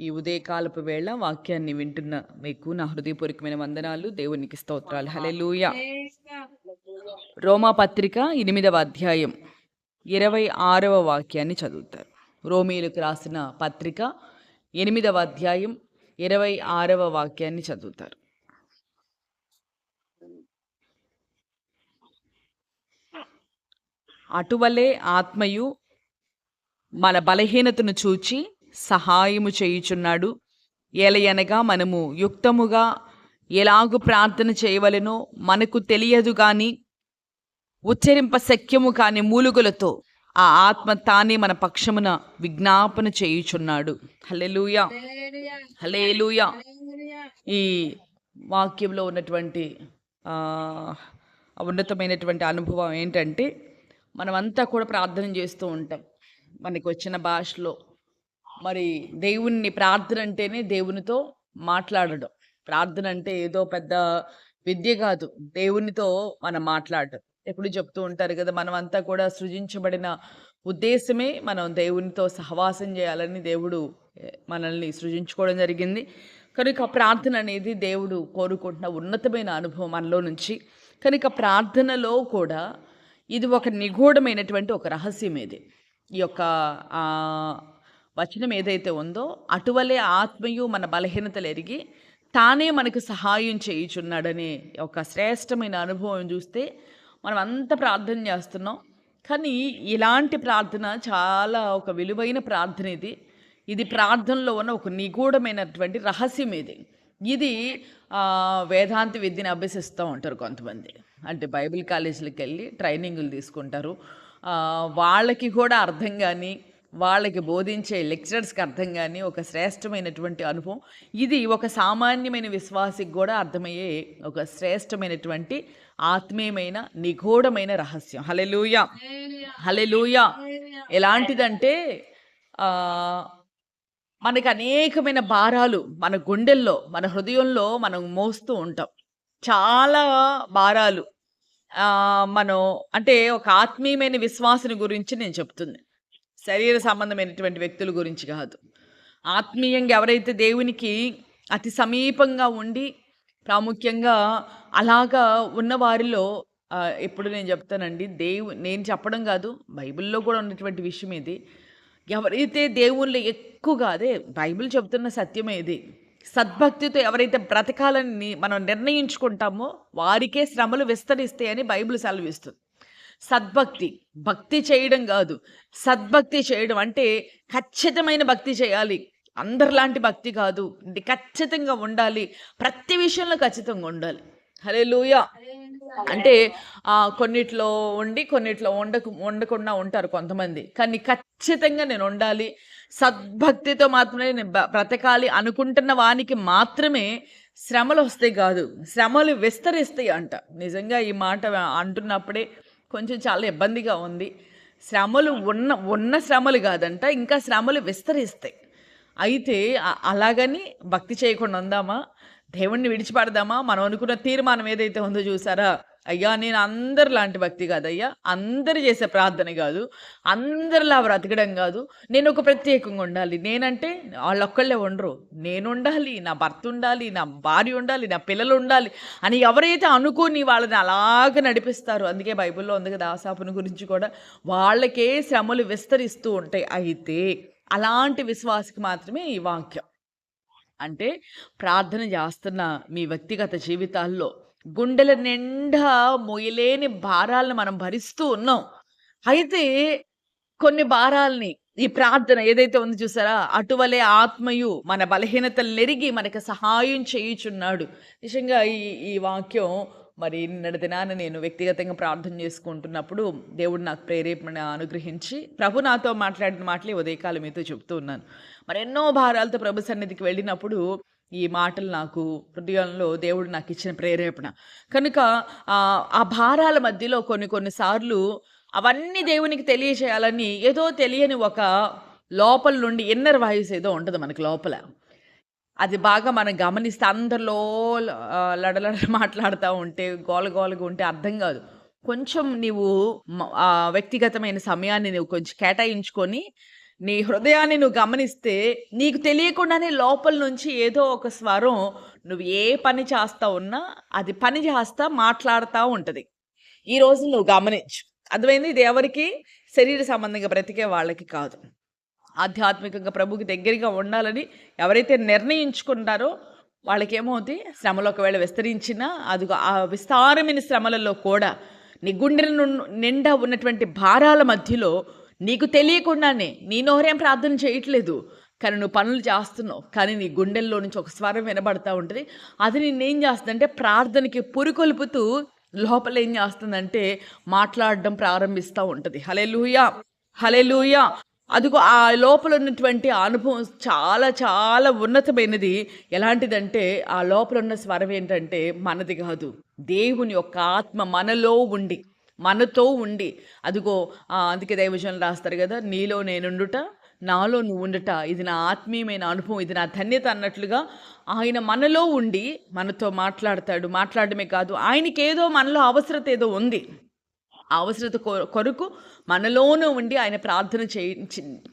ఈ ఉదయకాలపు వేళ వాక్యాన్ని వింటున్న మీకు నా హృదయపూర్వకమైన వందనాలు. దేవునికి స్తోత్రాలు. హలెలూయ రోమా పత్రిక ఎనిమిదవ అధ్యాయం ఇరవై ఆరవ వాక్యాన్ని చదువుతారు. రోమీలకు రాసిన పత్రిక ఎనిమిదవ అధ్యాయం ఇరవై ఆరవ వాక్యాన్ని చదువుతారు. అటువలే ఆత్మయు మన బలహీనతను చూచి సహాయము చేయుచున్నాడు. ఎలయనగా మనము యుక్తముగా ఎలాగు ప్రార్థన చేయవలెనో మనకు తెలియదు గాని ఉచ్చరింప శక్యము కాని మూలుగులతో ఆ ఆత్మ తానే మన పక్షమున విజ్ఞాపన చేయుచున్నాడు. హలేలుయా హలేలుయా ఈ వాక్యంలో ఉన్నటువంటి ఉన్నతమైనటువంటి అనుభవం ఏంటంటే మనమంతా కూడా ప్రార్థన చేస్తూ ఉంటాం. మనకు వచ్చిన భాషలో మరి దేవుణ్ణి ప్రార్థన అంటేనే దేవునితో మాట్లాడడం. ప్రార్థన అంటే ఏదో పెద్ద విద్య కాదు. దేవునితో మనం మాట్లాడటం ఎప్పుడు చెప్తూ ఉంటారు కదా మనం అంతా కూడా సృజించబడిన ఉద్దేశమే మనం దేవునితో సహవాసం చేయాలని దేవుడు మనల్ని సృజించుకోవడం జరిగింది. కనుక ప్రార్థన అనేది దేవుడు కోరుకుంటున్న ఉన్నతమైన అనుభవం మనలో నుంచి. కనుక ప్రార్థనలో కూడా ఇది ఒక నిగూఢమైనటువంటి ఒక రహస్యం ఇది ఈ యొక్క వచనం ఏదైతే ఉందో అటువలే ఆత్మయు మన బలహీనతలు ఎరిగి తానే మనకు సహాయం చేయుచున్నాడనే ఒక శ్రేష్టమైన అనుభవం చూస్తే మనం అంత ప్రార్థన చేస్తున్నాం. కానీ ఇలాంటి ప్రార్థన చాలా ఒక విలువైన ప్రార్థన ఇది. ఇది ప్రార్థనలో ఉన్న ఒక నిగూఢమైనటువంటి రహస్యం ఇది. ఇది వేదాంత విద్యను అభ్యసిస్తూ ఉంటారు కొంతమంది. అంటే బైబిల్ కాలేజీలకు వెళ్ళి ట్రైనింగులు తీసుకుంటారు. వాళ్ళకి కూడా అర్థం కానీ వాళ్ళకి బోధించే లెక్చరర్స్కి అర్థం కానీ ఒక శ్రేష్టమైనటువంటి అనుభవం. ఇది ఒక సామాన్యమైన విశ్వాసికి కూడా అర్థమయ్యే ఒక శ్రేష్టమైనటువంటి ఆత్మీయమైన నిగూఢమైన రహస్యం. హలెలూయ హలెలూయ ఎలాంటిదంటే మనకు మనకి అనేకమైన భారాలు మన గుండెల్లో మన హృదయంలో మనం మోస్తూ ఉంటాం. చాలా భారాలు. మనం అంటే ఒక ఆత్మీయమైన విశ్వాసం గురించి నేను చెప్తుంది. శరీర సంబంధమైనటువంటి వ్యక్తుల గురించి కాదు. ఆత్మీయంగా ఎవరైతే దేవునికి అతి సమీపంగా ఉండి ప్రాముఖ్యంగా అలాగా ఉన్న వారిలో ఇప్పుడు నేను చెప్తానండి దేవు నేను చెప్పడం కాదు బైబిల్లో కూడా ఉన్నటువంటి విషయం ఇది. ఎవరైతే దేవుళ్ళు ఎక్కువగా అదే బైబిల్ చెబుతున్న సత్యమే ఇది. సద్భక్తితో ఎవరైతే బ్రతకాలని మనం నిర్ణయించుకుంటామో వారికే శ్రమలు విస్తరిస్తాయని బైబిల్ సెలవిస్తుంది. సద్భక్తి. భక్తి చేయడం కాదు. సద్భక్తి చేయడం అంటే ఖచ్చితమైన భక్తి చేయాలి. అందరిలాంటి భక్తి కాదు. ఖచ్చితంగా ఉండాలి. ప్రతి విషయంలో ఖచ్చితంగా ఉండాలి. హలే అంటే కొన్నిట్లో ఉండి కొన్నిట్లో ఉండకు ఉండకుండా ఉంటారు కొంతమంది. కానీ ఖచ్చితంగా నేను ఉండాలి. సద్భక్తితో మాత్రమే నేను బ- బ్రతకాలి అనుకుంటున్న వానికి మాత్రమే శ్రమలు వస్తాయి కాదు. శ్రమలు విస్తరిస్తాయి అంట. నిజంగా ఈ మాట అంటున్నప్పుడే కొంచెం చాలా ఇబ్బందిగా ఉంది. శ్రమలు ఉన్న ఉన్న శ్రమలు కాదంట ఇంకా శ్రమలు విస్తరిస్తాయి. అయితే అలాగని భక్తి చేయకుండా ఉందామా? దేవుణ్ణి విడిచిపెడదామా? మనం అనుకున్న తీర్మానం ఏదైతే ఉందో చూసారా? అయ్యా నేను అందరిలాంటి భక్తి కాదయ్యా. అందరు చేసే ప్రార్థన కాదు. అందరిలా బ్రతకడం కాదు. నేను ఒక ప్రత్యేకంగా ఉండాలి. నేనంటే వాళ్ళొక్కళ్ళే ఉండరు. నేను ఉండాలి నా భర్త ఉండాలి నా భార్య ఉండాలి నా పిల్లలు ఉండాలి అని ఎవరైతే అనుకుని వాళ్ళని అలాగ నడిపిస్తారు అందుకే బైబిల్లో ఉంది కదా గురించి కూడా వాళ్ళకే శ్రమలు విస్తరిస్తూ ఉంటాయి. అయితే అలాంటి విశ్వాసకి మాత్రమే ఈ వాక్యం. అంటే ప్రార్థన చేస్తున్న మీ వ్యక్తిగత జీవితాల్లో గుండెల నిండా మొయ్యలేని భారాలను మనం భరిస్తూ ఉన్నాం. అయితే కొన్ని భారాల్ని ఈ ప్రార్థన ఏదైతే ఉంది చూసారా? అటువలే ఆత్మయు మన బలహీనతలు నెరిగి మనకు సహాయం చేయుచున్నాడు. నిజంగా ఈ ఈ వాక్యం మరి నిన్నటి దినాన నేను వ్యక్తిగతంగా ప్రార్థన చేసుకుంటున్నప్పుడు దేవుడు నాకు ప్రేరేపణ అనుగ్రహించి ప్రభు నాతో మాట్లాడిన మాటలే ఉదయకాలం మీతో చెప్తూ ఉన్నాను. మరి ఎన్నో భారాలతో ప్రభు సన్నిధికి వెళ్ళినప్పుడు ఈ మాటలు నాకు హృదయంలో దేవుడు నాకు ఇచ్చిన ప్రేరేపణ. కనుక ఆ, భారాల మధ్యలో కొన్ని కొన్నిసార్లు అవన్నీ దేవునికి తెలియచేయాలని ఏదో తెలియని ఒక లోపల నుండి ఇన్నర్ వాయిస్ ఏదో ఉంటుంది మనకి లోపల. అది బాగా మనం గమనిస్తే అందరిలో లడలడ మాట్లాడుతూ ఉంటే గోల గోలగా ఉంటే అర్థం కాదు. కొంచెం నీవు వ్యక్తిగతమైన సమయాన్ని నువ్వు కొంచెం కేటాయించుకొని నీ హృదయాన్ని నువ్వు గమనిస్తే నీకు తెలియకుండానే లోపల నుంచి ఏదో ఒక స్వరం నువ్వు ఏ పని చేస్తా ఉన్నా అది పని చేస్తా మాట్లాడుతూ ఉంటుంది. ఈ రోజు నువ్వు గమనించు. అర్థమైంది? ఇది ఎవరికి? శరీర సంబంధంగా బ్రతికే వాళ్ళకి కాదు. ఆధ్యాత్మికంగా ప్రభుకి దగ్గరగా ఉండాలని ఎవరైతే నిర్ణయించుకుంటారో వాళ్ళకి ఏమవుతుంది శ్రమలు ఒకవేళ విస్తరించినా అది ఆ విస్తారమైన శ్రమలలో కూడా నీ గుండెల నిండా ఉన్నటువంటి భారాల మధ్యలో నీకు తెలియకుండానే నీ నోరేం ప్రార్థన చేయట్లేదు. కానీ నువ్వు పనులు చేస్తున్నావు. కానీ నీ గుండెల్లో నుంచి ఒక స్వరం వినబడతా ఉంటుంది. అది నిన్నేం చేస్తుందంటే ప్రార్థనకి పురికొల్పుతూ లోపల ఏం చేస్తుందంటే మాట్లాడడం ప్రారంభిస్తూ ఉంటుంది. హలే లూయా హలే లూయా అదిగో ఆ లోపల ఉన్నటువంటి అనుభవం చాలా చాలా ఉన్నతమైనది. ఎలాంటిదంటే ఆ లోపల ఉన్న స్వరం ఏంటంటే మనది కాదు. దేవుని యొక్క ఆత్మ మనలో ఉండి మనతో ఉండి. అదిగో ఆ, అందుకే దైవజనులు రాస్తారు కదా నీలో నేనుండుట నాలో నువ్వుండుట. ఇది నా ఆత్మీయమైన అనుభవం ఇది నా ధన్యత అన్నట్లుగా ఆయన మనలో ఉండి మనతో మాట్లాడతాడు. మాట్లాడమే కాదు ఆయనకి ఏదో మనలో అవసరత ఏదో ఉంది. ఆ అవసరత కొరకు మనలోనూ ఉండి ఆయన ప్రార్థన చే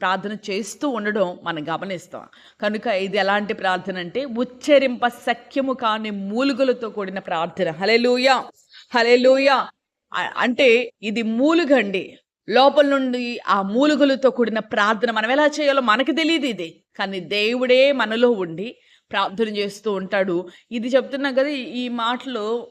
ప్రార్థన చేస్తూ ఉండడం మనం గమనిస్తాం. కనుక ఇది ఎలాంటి ప్రార్థన అంటే ఉచ్చరింప సఖ్యము కాని మూలుగులతో కూడిన ప్రార్థన. హలే లూయా హలే లూయా అంటే ఇది మూలుగండి. లోపల నుండి ఆ మూలుగులతో కూడిన ప్రార్థన మనం ఎలా చేయాలో మనకు తెలియదు ఇది. కానీ దేవుడే మనలో ఉండి ప్రార్థన చేస్తూ ఉంటాడు. ఇది చెప్తున్నాం కదా ఈ- మాటలు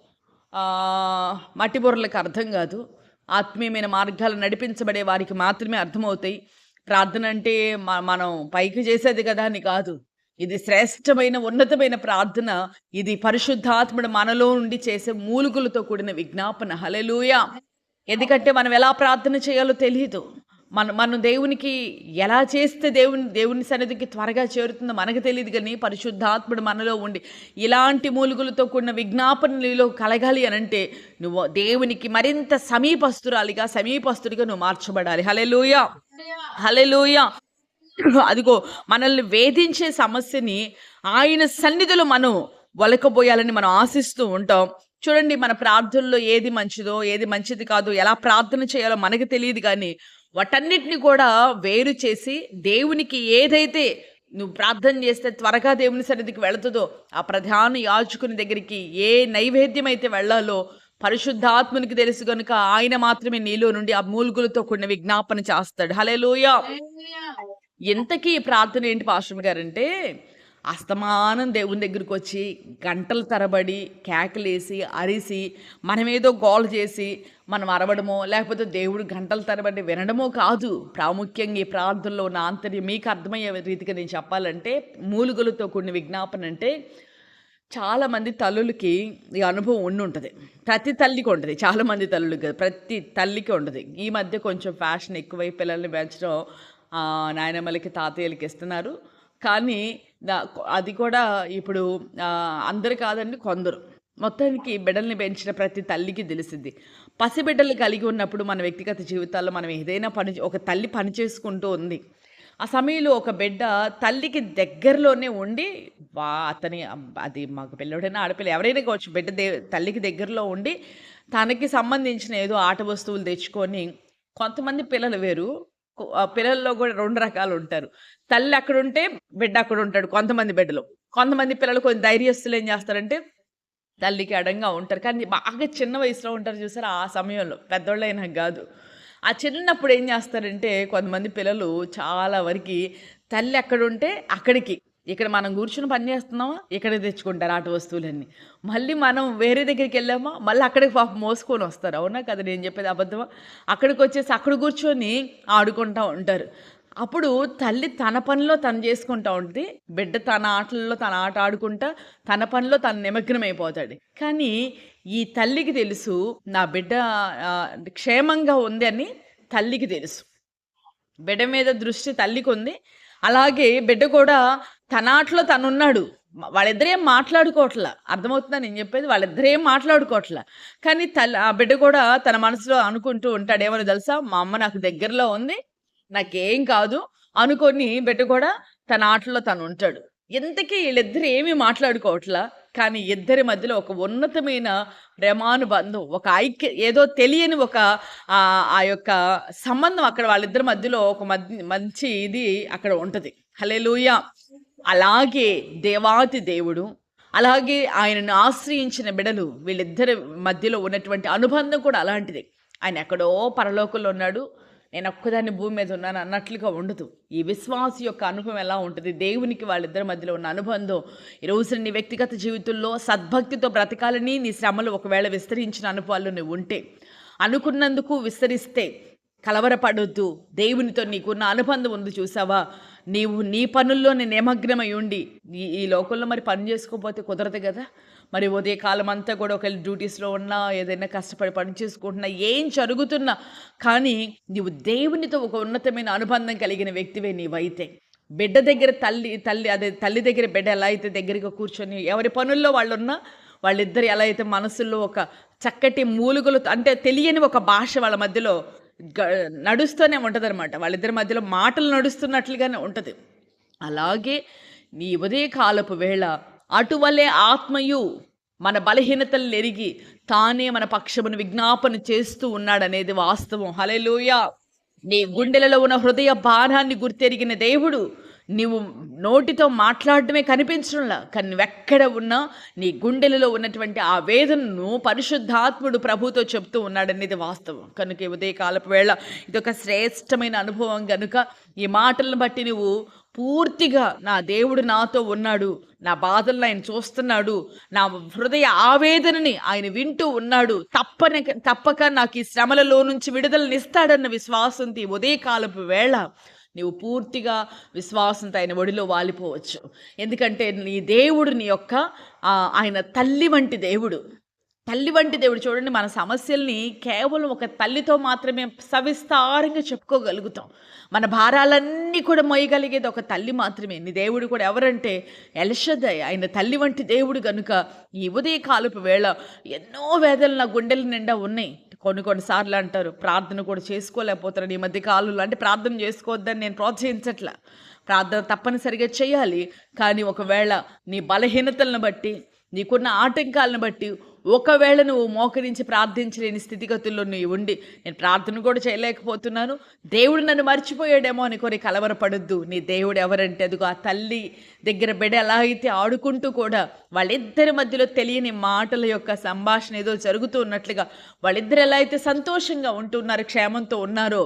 మట్టి బొర్రలకు అర్థం కాదు. ఆత్మీయమైన మార్గాలు నడిపించబడే వారికి మాత్రమే అర్థమవుతాయి. ప్రార్థన అంటే మనం పైకి చేసేది కదా అని కాదు. ఇది శ్రేష్టమైన ఉన్నతమైన ప్రార్థన. ఇది పరిశుద్ధాత్ముడు మనలో నుండి చేసే మూలుగులతో కూడిన విజ్ఞాపన. హలెలూయా ఎందుకంటే మనం ఎలా ప్రార్థన చేయాలో తెలియదు మన మనం దేవునికి ఎలా చేస్తే దేవుని దేవుని సన్నిధికి త్వరగా చేరుతుందో మనకు తెలియదు కానీ పరిశుద్ధాత్ముడు మనలో ఉండి ఇలాంటి మూలుగులతో కూడిన విజ్ఞాపన నీలో కలగాలి అని అంటే నువ్వు దేవునికి మరింత సమీపస్తురాలిగా సమీపస్తుడిగా నువ్వు మార్చబడాలి. హలెలూయా హలెలూయా అదిగో మనల్ని వేధించే సమస్యని ఆయన సన్నిధిలో మనం వలకబోయాలని మనం ఆశిస్తూ ఉంటాం. చూడండి మన ప్రార్థనలో ఏది మంచిదో ఏది మంచిది కాదు ఎలా ప్రార్థన చేయాలో మనకు తెలియదు కానీ వాటన్నిటిని కూడా వేరు చేసి దేవునికి ఏదైతే నువ్వు ప్రార్థన చేస్తే త్వరగా దేవుని సన్నిధికి వెళుతుందో ఆ ప్రధాన యాజకుని దగ్గరికి ఏ నైవేద్యం అయితే వెళ్ళాలో పరిశుద్ధాత్మనికి తెలుసు కనుక ఆయన మాత్రమే నీలో నుండి ఆ మూలుగులతో కూడిన విజ్ఞాపన చేస్తాడు. హలేలోయ ఇంతకీ ప్రార్థన ఏంటి పాస్టర్ గారంటే అస్తమానం దేవుని దగ్గరికి వచ్చి గంటల తరబడి కేకలేసి అరిసి మనమేదో గోల చేసి మనం అరవడమో లేకపోతే దేవుడు గంటల తరబడి వినడమో కాదు. ప్రాముఖ్యంగా ఈ ప్రార్థనలో ఉన్న ఆంతర్యం మీకు అర్థమయ్యే రీతిగా నేను చెప్పాలంటే మూలుగులతో కూడిన విజ్ఞాపన అంటే చాలామంది తల్లులకి ఈ అనుభవం ఉండి ఉంటుంది. ప్రతి తల్లికి ఉంటుంది చాలామంది తల్లులకి ప్రతి తల్లికి ఉంటుంది. ఈ మధ్య కొంచెం ఫ్యాషన్ ఎక్కువై పిల్లల్ని పెంచడం నాయనమ్మలకి తాతయ్యలకి ఇస్తున్నారు. కానీ అది కూడా ఇప్పుడు అందరు కాదండి కొందరు. మొత్తానికి బిడ్డల్ని పెంచిన ప్రతి తల్లికి తెలిసింది పసిబిడ్డలు కలిగి ఉన్నప్పుడు మన వ్యక్తిగత జీవితాల్లో మనం ఏదైనా పని ఒక తల్లి పని చేసుకుంటూ ఉంది. ఆ సమయంలో ఒక బిడ్డ తల్లికి దగ్గరలోనే ఉండి వా అతని అది మాకు పిల్లడైనా ఆడపిల్ల ఎవరైనా కావచ్చు బిడ్డ దే తల్లికి దగ్గరలో ఉండి తనకి సంబంధించిన ఏదో ఆట వస్తువులు తెచ్చుకొని కొంతమంది పిల్లలు వేరు పిల్లల్లో కూడా రెండు రకాలు ఉంటారు. తల్లి అక్కడ ఉంటే బిడ్డ అక్కడ ఉంటాడు కొంతమంది బిడ్డలు. కొంతమంది పిల్లలు కొంచెం ధైర్యస్తులు ఏం చేస్తారంటే తల్లికి అడంగా ఉంటారు. కానీ బాగా చిన్న వయసులో ఉంటారు చూసారు? ఆ సమయంలో పెద్దోళ్ళైనా కాదు. ఆ చిన్నప్పుడు ఏం చేస్తారంటే కొంతమంది పిల్లలు చాలా వరకు తల్లి అక్కడ ఉంటే అక్కడికి ఇక్కడ మనం కూర్చుని పని చేస్తున్నామా? ఇక్కడే తెచ్చుకుంటారు ఆట వస్తువులన్నీ. మళ్ళీ మనం వేరే దగ్గరికి వెళ్ళామా? మళ్ళీ అక్కడికి పాపం మోసుకొని వస్తారు. అవునా కదా? నేను చెప్పేది అబద్ధమా? అక్కడికి వచ్చేసి అక్కడ కూర్చొని ఆడుకుంటూ ఉంటారు. అప్పుడు తల్లి తన పనిలో తను చేసుకుంటా ఉంటుంది బిడ్డ తన ఆటల్లో తన ఆట ఆడుకుంటా తన పనిలో తను నిమగ్నం అయిపోతాడు కానీ ఈ తల్లికి తెలుసు నా బిడ్డ క్షేమంగా ఉంది అని తల్లికి తెలుసు. బిడ్డ మీద దృష్టి తల్లికి ఉంది. అలాగే బిడ్డ కూడా తనాట్లో తనున్నాడు. తను ఉన్నాడు వాళ్ళిద్దరేం మాట్లాడుకోవట్లా? అర్థమవుతుందా? నేను చెప్పేది వాళ్ళిద్దరేం మాట్లాడుకోవట్లా? కానీ తల్లి ఆ బిడ్డ కూడా తన మనసులో అనుకుంటూ ఉంటాడేమో తెలుసా? మా అమ్మ నాకు దగ్గరలో ఉంది నాకేం కాదు అనుకొని బిడ్డ కూడా తన ఆటలో తను ఉంటాడు. ఎంతకీ వీళ్ళిద్దరు ఏమీ మాట్లాడుకోవట్లా? కానీ ఇద్దరి మధ్యలో ఒక ఉన్నతమైన ప్రేమానుబంధం ఒక ఐక్య ఏదో తెలియని ఒక ఆ యొక్క సంబంధం అక్కడ వాళ్ళిద్దరి మధ్యలో ఒక మంచి ఇది అక్కడ ఉంటుంది. హల్లెలూయా. అలాగే దేవాతి దేవుడు అలాగే ఆయనను ఆశ్రయించిన బిడలు వీళ్ళిద్దరి మధ్యలో ఉన్నటువంటి అనుబంధం కూడా అలాంటిది. ఆయన ఎక్కడో పరలోకంలో ఉన్నాడు. నేను ఒక్కదాన్ని భూమి మీద ఉన్నాను అన్నట్లుగా ఉండదు. ఈ విశ్వాస యొక్క అనుభవం ఎలా ఉంటుంది? దేవునికి వాళ్ళిద్దరి మధ్యలో ఉన్న అనుబంధం ఈ రోజు నీ వ్యక్తిగత జీవితంలో సద్భక్తితో బ్రతకాలని నీ శ్రమలు ఒకవేళ విస్తరించిన అనుభవాలు నువ్వు ఉంటే అనుకున్నందుకు విస్తరిస్తే కలవరపడొద్దు. దేవునితో నీకున్న అనుబంధం ఉంది చూసావా? నీవు నీ పనుల్లోనే నిమగ్నమై ఉండి ఈ ఈ లోకంలో మరి పని చేసుకోకపోతే కుదరదు కదా? మరి ఉదయ కాలం అంతా కూడా ఒకవేళ డ్యూటీస్లో ఉన్నా ఏదైనా కష్టపడి పని చేసుకుంటున్నా ఏం జరుగుతున్నా కానీ నీవు దేవునితో ఒక ఉన్నతమైన అనుబంధం కలిగిన వ్యక్తివే నీవైతే. బిడ్డ దగ్గర తల్లి తల్లి అదే తల్లి దగ్గర బిడ్డ ఎలా అయితే దగ్గరగా కూర్చొని ఎవరి పనుల్లో వాళ్ళు ఉన్నా వాళ్ళిద్దరు ఎలా అయితే మనసుల్లో ఒక చక్కటి మూలుగులు అంటే తెలియని ఒక భాష వాళ్ళ మధ్యలో నడుస్తూనే ఉంటుంది అనమాట వాళ్ళిద్దరి మధ్యలో మాటలు నడుస్తున్నట్లుగానే ఉంటుంది. అలాగే నీ ఉదయ కాలపు వేళ అటువలే ఆత్మయు మన బలహీనతలు ఎరిగి తానే మన పక్షమును విజ్ఞాపన చేస్తూ ఉన్నాడనేది వాస్తవం. హలెలూయా నీ గుండెలలో ఉన్న హృదయ భారాన్ని గుర్తెరిగిన దేవుడు నీవు నోటితో మాట్లాడటమే కనిపించడంలా. కానీ ఎక్కడ ఉన్నా నీ గుండెలలో ఉన్నటువంటి ఆ వేదనను పరిశుద్ధాత్ముడు ప్రభుతో చెప్తూ ఉన్నాడనేది వాస్తవం. కనుక ఉదయ ఉదయకాలపు వేళ ఇదొక శ్రేష్టమైన అనుభవం కనుక ఈ మాటలను బట్టి నువ్వు పూర్తిగా నా దేవుడు నాతో ఉన్నాడు నా బాధలను ఆయన చూస్తున్నాడు నా హృదయ ఆవేదనని ఆయన వింటూ ఉన్నాడు. తప్పని తప్పక నాకు ఈ శ్రమలలో నుంచి విడుదలనిస్తాడన్న విశ్వాసంతో ఉదయకాలపు వేళ నీవు పూర్తిగా విశ్వాసంతో ఆయన ఒడిలో వాలిపోవచ్చు. ఎందుకంటే నీ దేవుడు నీ యొక్క ఆయన తల్లి వంటి దేవుడు. తల్లి వంటి దేవుడు. చూడండి మన సమస్యల్ని కేవలం ఒక తల్లితో మాత్రమే సవిస్తారంగా చెప్పుకోగలుగుతాం. మన భారాలన్నీ కూడా మోయగలిగేది ఒక తల్లి మాత్రమే. నీ దేవుడు కూడా ఎవరంటే ఎల్షదయ్ ఆయన తల్లి వంటి దేవుడు. కనుక ఈ ఉదయ కాలపు వేళ ఎన్నో వేదలు నా గుండెల నిండా ఉన్నాయి. కొన్ని కొన్నిసార్లు అంటారు ప్రార్థన కూడా చేసుకోలేకపోతున్నాను ఈ మధ్య కాలంలో. అంటే ప్రార్థన చేసుకోవద్దని నేను ప్రోత్సహించట్లా. ప్రార్థన తప్పనిసరిగా చేయాలి. కానీ ఒకవేళ నీ బలహీనతలను బట్టి నీకున్న ఆటంకాలను బట్టి ఒకవేళ నువ్వు మోకరించి ప్రార్థించలేని స్థితిగతుల్లో నువ్వు ఉండి నేను ప్రార్థన కూడా చేయలేకపోతున్నాను. దేవుడు నన్ను మర్చిపోయాడేమో అని కొని కలవరపడొద్దు. నీ దేవుడు ఎవరంటే అదిగో ఆ తల్లి దగ్గర బిడ్డ ఎలా అయితే ఆడుకుంటూ కూడా వాళ్ళిద్దరి మధ్యలో తెలియని మాటల యొక్క సంభాషణ ఏదో జరుగుతూ ఉన్నట్లుగా వాళ్ళిద్దరు ఎలా అయితే సంతోషంగా ఉంటున్నారు క్షేమంతో ఉన్నారో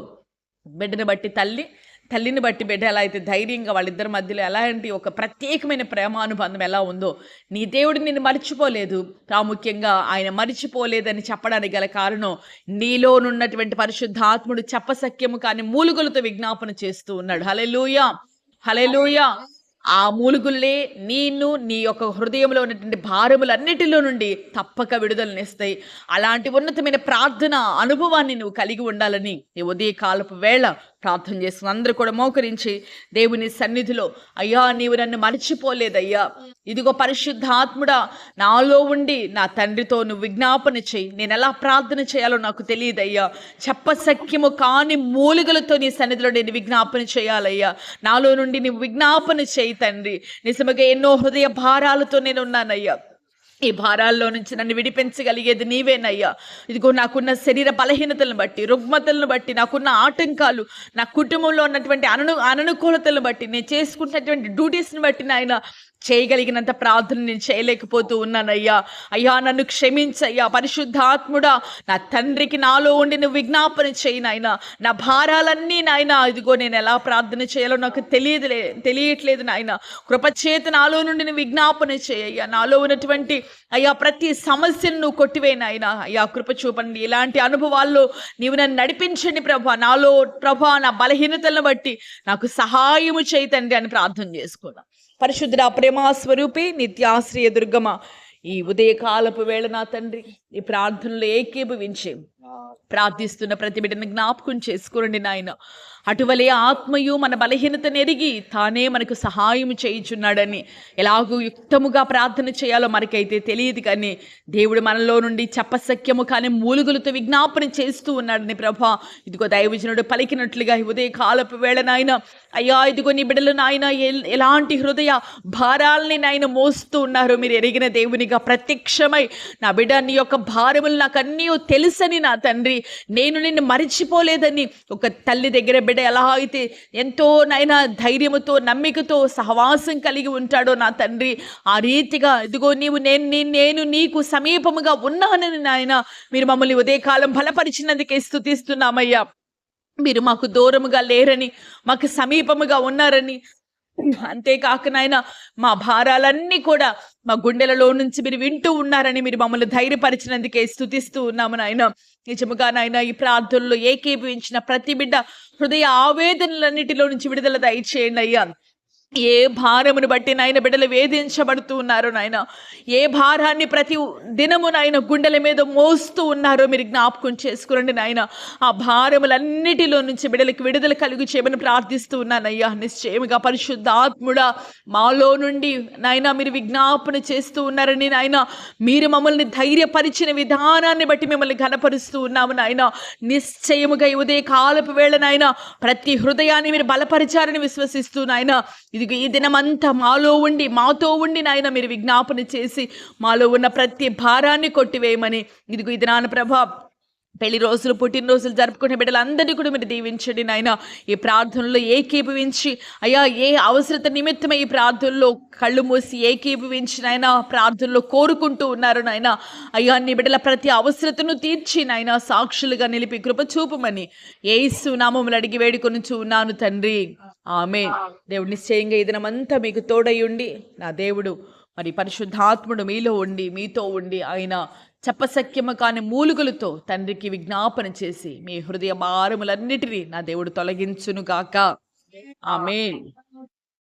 బిడ్డను బట్టి తల్లి తల్లిని బట్టి బిడ్డ ఎలా అయితే ధైర్యంగా వాళ్ళిద్దరి మధ్యలో ఎలాంటి ఒక ప్రత్యేకమైన ప్రేమానుబంధం ఎలా ఉందో నీ దేవుడు నిన్ను మర్చిపోలేదు. ప్రాముఖ్యంగా ఆయన మర్చిపోలేదని చెప్పడానికి గల కారణం నీలోనున్నటువంటి పరిశుద్ధాత్ముడు చెప్పసక్యము కానీ మూలుగులతో విజ్ఞాపన చేస్తూ ఉన్నాడు. హలెలూయా హలెలూయా ఆ మూలుగుల్లే నీను నీ యొక్క హృదయంలో ఉన్నటువంటి భారములన్నిటిలో నుండి తప్పక విడుదలనిస్తాయి అలాంటి ఉన్నతమైన ప్రార్థన అనుభవాన్ని నువ్వు కలిగి ఉండాలని ఈ ఉదయ కాలపు వేళ ప్రార్థన చేస్తున్న అందరూ కూడా మోకరించి దేవుని సన్నిధిలో అయ్యా నీవు నన్ను మర్చిపోలేదయ్యా. ఇదిగో పరిశుద్ధాత్ముడా నాలో ఉండి నా తండ్రితో నువ్వు విజ్ఞాపన చేయి నేను ఎలా ప్రార్థన చేయాలో నాకు తెలియదయ్యా. చెప్పసఖ్యము కాని మూలికలతో నీ సన్నిధిలో నేను విజ్ఞాపన చేయాలయ్యా. నాలో నుండి నువ్వు విజ్ఞాపన చేయి తండ్రి. నిజముగా ఎన్నో హృదయ భారాలతో నేను ఉన్నానయ్యా ఈ భారాల్లో నుంచి నన్ను విడిపించగలిగేది నీవేనయ్యా. ఇదిగో నాకున్న శరీర బలహీనతలను బట్టి రుగ్మతలను బట్టి నాకున్న ఆటంకాలు నా కుటుంబంలో ఉన్నటువంటి అనను అననుకూలతలను బట్టి నేను చేసుకుంటున్నటువంటి డ్యూటీస్ని బట్టి నాయన చేయగలిగినంత ప్రార్థన నేను చేయలేకపోతూ ఉన్నానయ్యా. అయ్యా నన్ను క్షమించయ్యా. పరిశుద్ధాత్ముడా నా తండ్రికి నాలో ఉండి నువ్వు విజ్ఞాపన చేయి నాయన. నా భారాలన్నీ నాయన ఇదిగో నేను ఎలా ప్రార్థన చేయాలో నాకు తెలియదులే తెలియట్లేదు నాయన. కృపచేత నాలో నుండి నువ్వు విజ్ఞాపన చేయ్యా నాలో ఉన్నటువంటి అయ్యా ప్రతి సమస్యను నువ్వు కొట్టివేనాయన అయ్యా కృప చూపండి. ఇలాంటి అనుభవాల్లో నీవు నన్ను నడిపించండి ప్రభా. నాలో ప్రభా నా బలహీనతలను బట్టి నాకు సహాయము చేయి తండ్రి అని ప్రార్థన చేసుకున్నాను పరిశుద్ధుడ ప్రేమా స్వరూపి నిత్యాశ్రయ దుర్గమ. ఈ ఉదయకాలపు వేళ నా తండ్రి ఈ ప్రార్థనలో ఏకీభవించి. ప్రార్థిస్తున్న ప్రతి బిడ్డను జ్ఞాపకం చేసుకోండి నాయన. అటువలే ఆత్మయు మన బలహీనతను ఎరిగి తానే మనకు సహాయం చేయుచున్నాడని. ఎలాగూ యుక్తముగా ప్రార్థన చేయాలో మనకైతే తెలియదు కానీ దేవుడు మనలో నుండి చెప్పసక్యము కానీ మూలుగులతో విజ్ఞాపన చేస్తూ ఉన్నాడని ప్రభా. ఇదిగో దైవజనుడు పలికినట్లుగా ఉదయ కాలపు వేళ నాయన అయ్యా ఇదిగో నీ బిడ్డలు నాయన ఎలాంటి హృదయ భారాలని నాయన మోస్తూ ఉన్నారు. మీరు ఎరిగిన దేవునిగా ప్రత్యక్షమై నా బిడ్డ నీ యొక్క భారములు నాకు అన్నీ తెలుసని నా తండ్రి. నేను నిన్ను మరిచిపోలేదని ఒక తల్లి దగ్గర బిడ్డ ఎలా అయితే ఎంతో నైనా ధైర్యముతో నమ్మికతో సహవాసం కలిగి ఉంటాడో నా తండ్రి. ఆ రీతిగా ఇదిగో నీవు నేను నేను నీకు సమీపముగా ఉన్నానని నాయన మీరు మమ్మల్ని ఉదయకాలం బలపరిచినందుకే స్థుతిస్తున్నామయ్యా మీరు మాకు దూరముగా లేరని మాకు సమీపముగా ఉన్నారని అంతేకాక నాయన మా భారాలన్నీ కూడా మా గుండెలలో నుంచి మీరు వింటూ ఉన్నారని మీరు మమ్మల్ని ధైర్యపరిచినందుకే స్థుతిస్తూ ఉన్నాము నాయన. నిజముగా నాయన ఈ ప్రార్థనలో ఏకీభవించిన ప్రతి బిడ్డ హృదయ ఆవేదనలన్నిటిలో నుంచి విడుదల దయచేయండి అయ్యా. ఏ భారమును బట్టి నాయన బిడ్డలు వేధించబడుతూ ఉన్నారు నాయన? ఏ భారాన్ని ప్రతి దినము నాయన గుండెల మీద మోస్తూ ఉన్నారో మీరు జ్ఞాపకం చేసుకురండి నాయన. ఆ భారములన్నిటిలో నుంచి బిడ్డలకు విడుదల కలుగు చేయమని ప్రార్థిస్తూ ఉన్నానయ్యా. నిశ్చయముగా పరిశుద్ధాత్ముడ మాలో నుండి నాయన మీరు విజ్ఞాపన చేస్తూ ఉన్నారని నాయన. మీరు మమ్మల్ని ధైర్యపరిచిన విధానాన్ని బట్టి మిమ్మల్ని ఘనపరుస్తూ ఉన్నాము నాయన. నిశ్చయముగా ఉదయ కాలపు వేళ నాయన ప్రతి హృదయాన్ని మీరు బలపరిచారని విశ్వసిస్తూ నాయన. ఇది ఇదిగో ఈ దినమంతా మాలో ఉండి మాతో ఉండి నాయన మీరు విజ్ఞాపన చేసి మాలో ఉన్న ప్రతి భారాన్ని కొట్టివేయమని. ఇదిగో ఈ దినాన ప్రభా పెళ్ళి రోజులు పుట్టినరోజులు జరుపుకునే బిడ్డలందరినీ కూడా మీరు దీవించండి నాయన. ఈ ప్రార్థనలో ఏకీభవించి అయ్యా ఏ అవసరత నిమిత్తమే ఈ ప్రార్థనలో కళ్ళు మూసి ఏకీభవించి నాయన ప్రార్థనలో కోరుకుంటూ ఉన్నారు నాయన. అయ్యా నీ బిడ్డల ప్రతి అవసరతను తీర్చి నాయన సాక్షులుగా నిలిపి కృప చూపమని ఏసు నామములు అడిగి వేడుకొని ఉన్నాను తండ్రి. ఆమె దేవుడు నిశ్చయంగా ఈ దినమంతా మీకు తోడై ఉండి నా దేవుడు మరి పరిశుద్ధాత్ముడు మీలో ఉండి మీతో ఉండి ఆయన చెప్పసక్యము కాని మూలుగులతో తండ్రికి విజ్ఞాపన చేసి మీ హృదయ భారములన్నిటినీ నా దేవుడు తొలగించునుగాక. ఆమె